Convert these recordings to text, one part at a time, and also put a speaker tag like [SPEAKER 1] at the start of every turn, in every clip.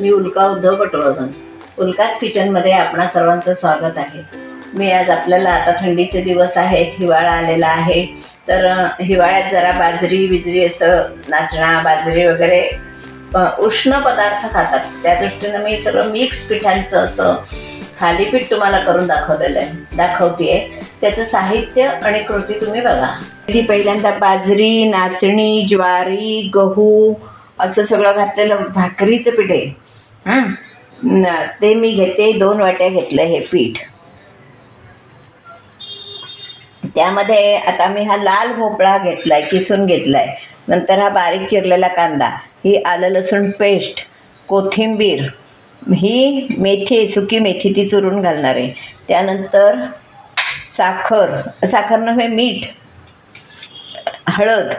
[SPEAKER 1] मी उल्का उद्धव पटवर्धन. उल्काच किचनमध्ये आपणा सर्वांचं स्वागत आहे. मी आज आपल्याला आता थंडीचे दिवस आहेत हिवाळा आलेला आहे. तर हिवाळ्यात जरा बाजरी बिजरी असं नाचणा बाजरी वगैरे उष्ण पदार्थ खातात. त्या दृष्टीनं मी सगळं मिक्स पिठांचं असं थालीपीठ तुम्हाला करून दाखवलेलं आहे. दाखवते त्याचं साहित्य आणि कृती तुम्ही बघा. ही पहिल्यांदा बाजरी नाचणी ज्वारी गहू असं सगळं घातलेलं भाकरीचं पीठ आहे. हां? ते मी घेते दोन वाट्या घेतलं हे पीठ. त्यामध्ये आता मी हा लाल भोपळा घेतलाय किसून घेतलाय. नंतर हा बारीक चिरलेला कांदा ही आलं लसूण पेस्ट कोथिंबीर ही मेथी सुकी मेथी ती चुरून घालणार आहे. त्यानंतर साखर साखर नव्हे मीठ हळद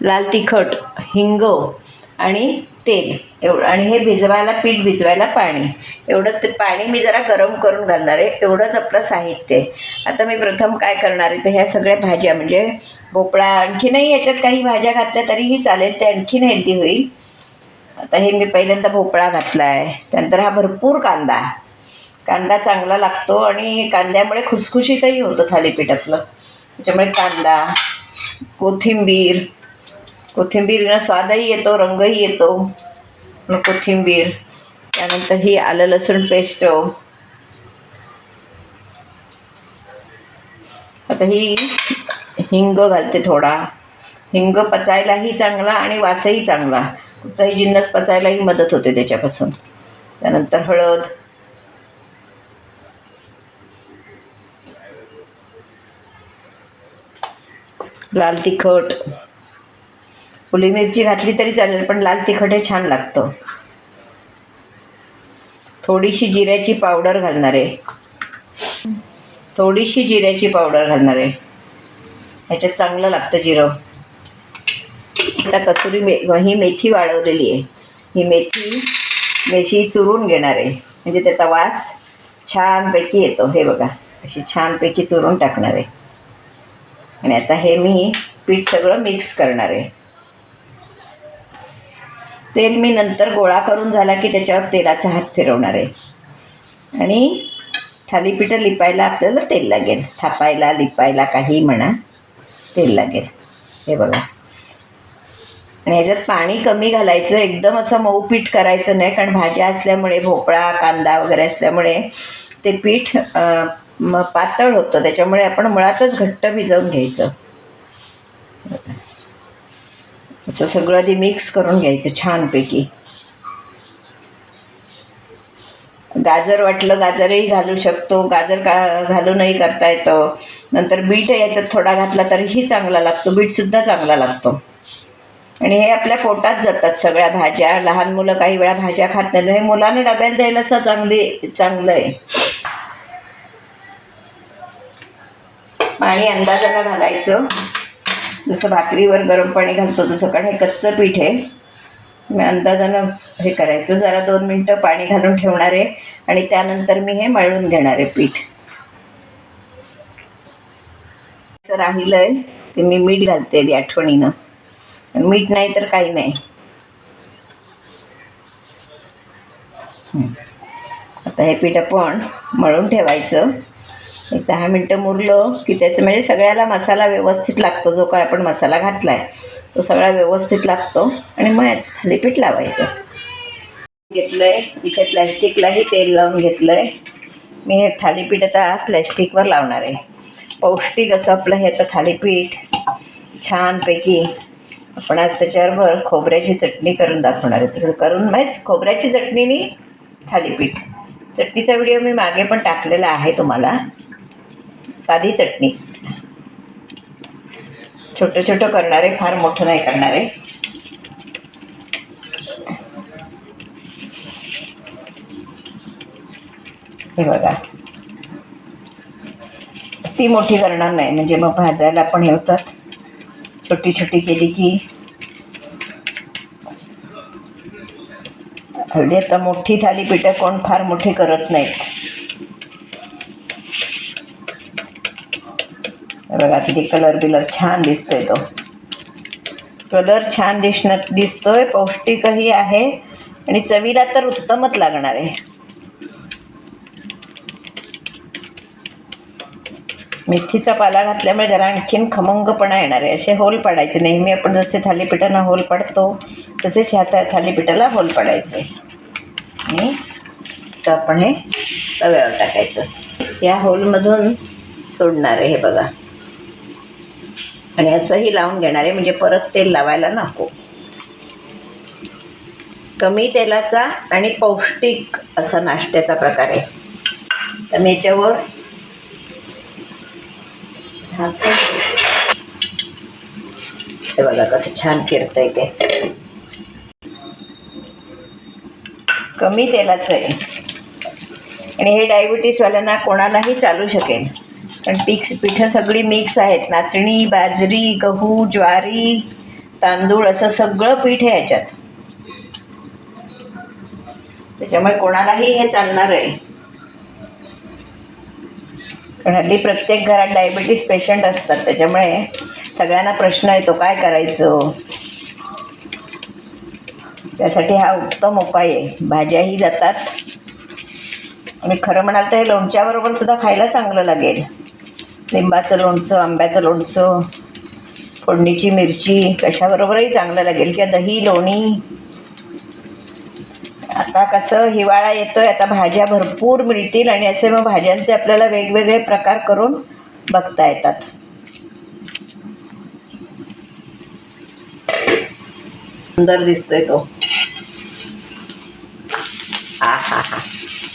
[SPEAKER 1] लाल तिखट हिंग आणि तेल. एवढं आणि हे भिजवायला पीठ भिजवायला पाणी. एवढं ते पाणी मी जरा गरम करून घालणार आहे. एवढंच आपलं साहित्य आहे. आता मी प्रथम काय करणार आहे तर ह्या सगळ्या भाज्या म्हणजे भोपळा आणखीनही याच्यात काही भाज्या घातल्या तरीही चालेल ते आणखीन हेल्दी होईल. आता हे मी पहिल्यांदा भोपळा घातला आहे त्यानंतर हा भरपूर कांदा. कांदा चांगला लागतो आणि कांद्यामुळे खुसखुशीतही होतं थालीपीठ आपलं त्याच्यामुळे कांदा कोथिंबीर कोथिंबीरीनं स्वादही येतो रंगही येतो. कोथिंबीर त्यानंतर ही आलं लसूण पेस्ट. आता ही हिंग घालते थोडा. हिंग पचायलाही चांगला आणि वासही चांगला. कुठचाही जिन्नस पचायलाही मदत होते त्याच्यापासून. त्यानंतर हळद. लाल तिखट. फुली मिरची घातली तरी चालेल पण लाल तिखट हे छान लागतं. थोडीशी जिऱ्याची पावडर घालणार आहे. थोडीशी जिऱ्याची पावडर घालणार आहे. ह्याच्यात चांगलं लागतं जिरं. आता कसुरी मे ही मेथी वाळवलेली आहे. ही मेथी मेथी चुरून घेणार आहे. म्हणजे त्याचा वास छानपैकी येतो. हे बघा अशी छानपैकी चुरून टाकणार आहे. आणि आता हे मी पीठ सगळं मिक्स करणार आहे. तेल मी नंतर गोळा करून झाला की त्याच्यावर तेलाचा हात फिरवणार आहे. आणि थालीपीठं लिपायला आपल्याला तेल लागेल. थापायला लिपायला काही म्हणा तेल लागेल. हे बघा. आणि ह्याच्यात पाणी कमी घालायचं एकदम असं मऊ पीठ करायचं नाही कारण भाज्या असल्यामुळे भोपळा कांदा वगैरे असल्यामुळे ते पीठ पातळ होतं. त्याच्यामुळे आपण मुळातच घट्ट भिजवून घ्यायचं. असं सगळं आधी मिक्स करून घ्यायचं छानपैकी. गाजर वाटलं गाजरही घालू शकतो. गाजर का घालूनही करता येतं. नंतर बीट याच्यात थोडा घातला तरीही चांगला लागतो. बीटसुद्धा चांगला लागतो. आणि हे आपल्या पोटात जातात सगळ्या भाज्या. लहान मुलं काही वेळा भाज्या खात नाही हे मुलांना डब्याला द्यायला असं चांगली चांगलं आहे पाणी अंदाजाला घालायचं. जसं भाकरीवर गरम पाणी घालतो तसं कारण हे कच्चं पीठ आहे. मी अंदाजानं हे करायचं. जरा दोन मिनटं पाणी घालून ठेवणार आहे आणि त्यानंतर मी हे मळून घेणार आहे पीठ. राहिलं आहे ते मी मीठ घालते आठवणीनं. मीठ नाही तर काही नाही. आता हे पीठ आपण मळून ठेवायचं. एक दहा मिनटं मुरलं की त्याचं म्हणजे सगळ्याला मसाला व्यवस्थित लागतो जो काय आपण मसाला घातला आहे तो सगळा व्यवस्थित लागतो आणि मग याचं थालीपीठ लावायचं. घेतलं आहे इथे प्लॅस्टिकलाही तेल लावून घेतलं आहे मी हे थालीपीठ आता प्लॅस्टिकवर लावणार आहे. पौष्टिक असं आपलं हे आता थालीपीठ छानपैकी. आपण आज त्याच्यावर खोबऱ्याची चटणी करून दाखवणार आहे. तर करून माहीत खोबऱ्याची चटणीनी थालीपीठ. चटणीचा व्हिडिओ मी मागे पण टाकलेला आहे तुम्हाला. साधी चटणी. छोटं छोटं करणार आहे फार मोठं नाही करणार. आहे हे बघा. ती मोठी करणार नाही म्हणजे मग भाजायला पण हे होतात. छोटी छोटी केली की हल्ली आता मोठी थालीपीठं कोण फार मोठी करत नाहीत. बघा किती कलर बिलर छान दिसतोय तो. कलर छान दिसण दिसतोय पौष्टिकही आहे आणि चवीला तर उत्तमच लागणार आहे. मेथीचा पाला घातल्यामुळे जरा आणखीन खमंगपणा येणार आहे. असे होल पाडायचे. नेहमी आपण जसे थालीपीठांना होल पाडतो तसेच ह्या त्या थालीपीठाला होल पाडायचे. आणि असं आपण हे तव्यावर टाकायचं. या होलमधून सोडणार आहे हे बघा. आणि असंही लावून घेणार आहे म्हणजे परत तेल लावायला नको. कमी तेलाचा आणि पौष्टिक असा नाश्त्याचा प्रकार आहे. तर मी याच्यावर हे बघा कसं छान फिरतंय ते. कमी तेलाचं आहे. आणि हे डायबिटीसवाल्यांना कोणालाही चालू शकेल. कारण पीक्स पिठं सगळी मिक्स आहेत. नाचणी बाजरी गहू ज्वारी तांदूळ असं सगळं पीठ आहे याच्यात. त्याच्यामुळे कोणालाही हे चालणार आहे. पण हल्ली प्रत्येक घरात डायबिटीस पेशंट असतात. त्याच्यामुळे सगळ्यांना प्रश्न येतो काय करायचं? त्यासाठी हा उत्तम उपाय आहे. भाज्याही जातात. आणि खरं म्हणाल तर हे लोणच्याबरोबर सुद्धा खायला चांगलं लागेल. लिंबाचं लोणचं आंब्याचं लोणचं फोडणीची मिरची कशाबरोबरही चांगलं लागेल. किंवा दही लोणी. आता कसं हिवाळा येतोय आता भाज्या भरपूर मिळतील आणि असे मग भाज्यांचे आपल्याला वेगवेगळे प्रकार करून बघता येतात. सुंदर दिसतोय तो. हा हा हा.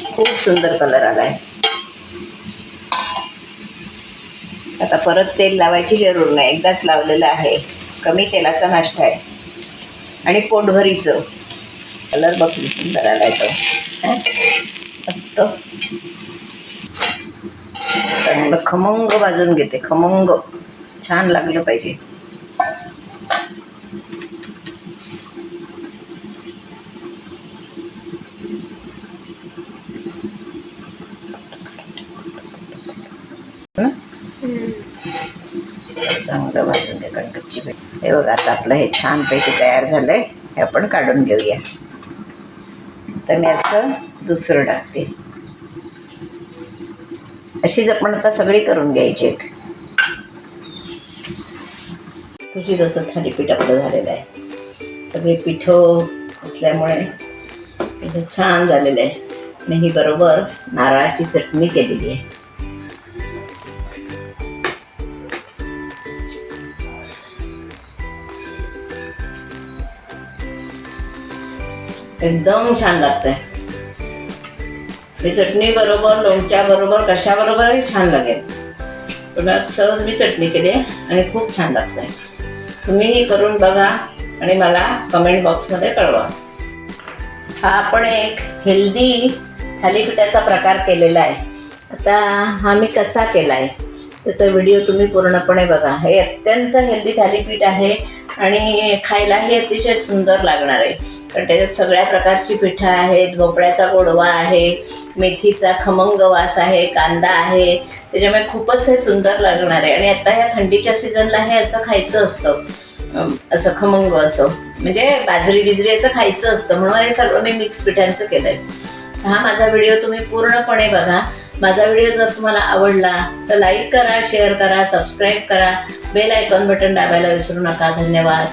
[SPEAKER 1] खूप सुंदर कलर आलाय. आता परत तेल लावायची जरूर नाही. एकदाच लावलेलं आहे. कमी तेलाचा नाश्ता आहे. आणि पोटभरीचं. कलर बघ किती सुंदर आलाय तो. मस्त. चांगलं खमंग भाजून घेते. खमंग. छान लागलं पाहिजे. चांगलं भाजून ते कारण भेट हे बघा आता आपलं हे छानपैकी तयार झालंय. हे आपण काढून घेऊया. तर मी असं दुसरं टाकते. अशीच आपण आता सगळी करून घ्यायची आहेत. तुझी जसं थालीपीठ आपलं झालेलं आहे. सगळे पिठं असल्यामुळे छान झालेलं आहे. आणि ही बरोबर नारळाची चटणी केलेली आहे. एकदम छान लागतंय. मी चटणी बरोबर लोणच्या बरोबर कशा बरोबरही छान लागेल. पुन्हा सहज मी चटणी केली आणि खूप छान लागतंय. तुम्हीही करून बघा आणि मला कमेंट बॉक्समध्ये कळवा. हा आपण एक हेल्दी थालीपीठाचा प्रकार केलेला आहे. आता हा मी कसा केला आहे त्याचा व्हिडिओ तुम्ही पूर्णपणे बघा. हे अत्यंत हेल्दी थालीपीठ आहे आणि खायलाही अतिशय सुंदर लागणार आहे. कारण त्याच्यात सगळ्या प्रकारची पिठं आहेत भोपळ्याचा गोडवा आहे मेथीचा खमंग वास आहे कांदा आहे. त्याच्यामुळे खूपच हे सुंदर लागणार आहे. आणि आता ह्या थंडीच्या सीझनला हे असं खायचं असतं. असं खमंग असं. म्हणजे बाजरी बिजरी असं खायचं असतं. म्हणून हे सर्व मी मिक्स पिठांचं केलंय. हा माझा व्हिडिओ तुम्ही पूर्णपणे बघा. माझा व्हिडिओ जर तुम्हाला आवडला तर लाईक करा शेअर करा सबस्क्राईब करा. बेल आयकॉन बटन दाबायला विसरू नका. धन्यवाद.